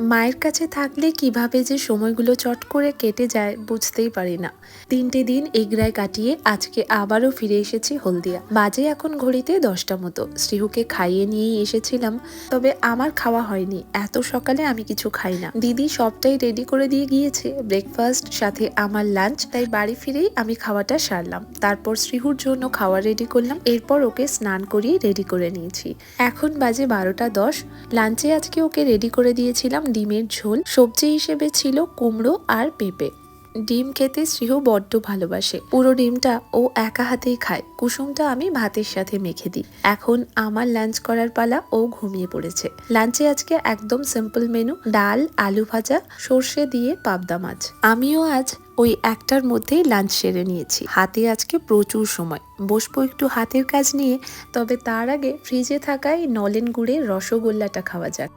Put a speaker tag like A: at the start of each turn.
A: মায়ের কাছে থাকলে কীভাবে যে সময়গুলো চট করে কেটে যায় বুঝতেই পারি না। তিনটে দিন এগরায় কাটিয়ে আজকে আবারও ফিরে এসেছি হলদিয়া। বাজে এখন ঘড়িতে দশটা মতো। শ্রীহুকে খাইয়ে নিয়েই এসেছিলাম, তবে আমার খাওয়া হয়নি। এত সকালে আমি কিছু খাই না। দিদি সবটাই রেডি করে দিয়ে গিয়েছে ব্রেকফাস্ট সাথে আমার লাঞ্চ তাই বাড়ি ফিরেই আমি খাওয়াটা সারলাম। তারপর শ্রীহুর জন্য খাওয়া রেডি করলাম, এরপর ওকে স্নান করিয়ে রেডি করে নিয়েছি। এখন বাজে বারোটা দশ। লাঞ্চে আজকে ওকে রেডি করে দিয়েছিলাম ডিমের ঝোল, সবজি হিসেবে ছিল কুমড়ো আর পেঁপে। ডিম খেতে শ্রীহু বড্ড ভালোবাসে। পুরো ডিমটা ও একা হাতেই খায়। কুসুমটা আমি ভাতের সাথে মেখে দিই। এখন আমার লাঞ্চ করার পালা ও ঘুমিয়ে পড়েছে। লাঞ্চে আজকে একদম সিম্পল মেনু ডাল, আলু ভাজা, সর্ষে দিয়ে পাবদা মাছ। আমিও আজ ওই একটার মধ্যেই লাঞ্চ সেরে নিয়েছি। হাতে আজকে প্রচুর সময়। বসবো একটু হাতের কাজ নিয়ে, তবে তার আগে ফ্রিজে থাকায় নলেন গুড়ের রসগোল্লাটা খাওয়া যাক।